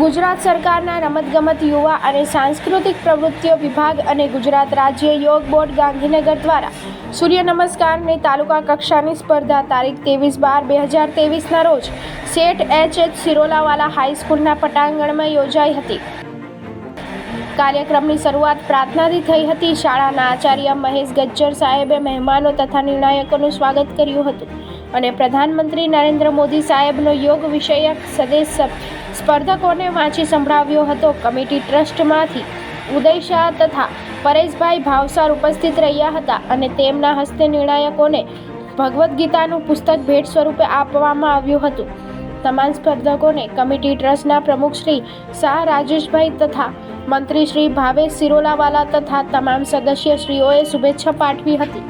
ગુજરાત સરકારના રમતગમત યુવા અને સાંસ્કૃતિક પ્રવૃત્તિઓ વિભાગ અને ગુજરાત રાજ્ય યોગ બોર્ડ ગાંધીનગર દ્વારા સૂર્ય નમસ્કારની તાલુકા કક્ષાની સ્પર્ધા તારીખ ત્રેવીસ બાર બે હજાર ત્રેવીસના રોજ શેઠ એચ એચ સિરોલાવાલા હાઈસ્કૂલના પટાંગણમાં યોજાઈ હતી. કાર્યક્રમની શરૂઆત પ્રાર્થનાથી થઈ હતી. શાળાના આચાર્ય મહેશ ગજ્જર સાહેબે મહેમાનો તથા નિર્ણાયકોનું સ્વાગત કર્યું હતું. અને પ્રધાનમંત્રી નરેન્દ્ર મોદી સાહેબનો યોગ વિષયક સંદેશ સ્પર્ધકોને વાંચી સંભળાવ્યો હતો. કમિટી ટ્રસ્ટમાંથી ઉદય શાહ તથા પરેશભાઈ ભાવસાર ઉપસ્થિત રહ્યા હતા અને તેમના હસ્તે નિર્ણાયકોને ભગવદ્ ગીતાનું પુસ્તક ભેટ સ્વરૂપે આપવામાં આવ્યું હતું. તમામ સ્પર્ધકોને કમિટી ટ્રસ્ટના પ્રમુખ શ્રી શાહ રાજેશભાઈ તથા મંત્રી શ્રી ભાવેશ સિરોલાવાલા તથા તમામ સદસ્યશ્રીઓએ શુભેચ્છા પાઠવી હતી.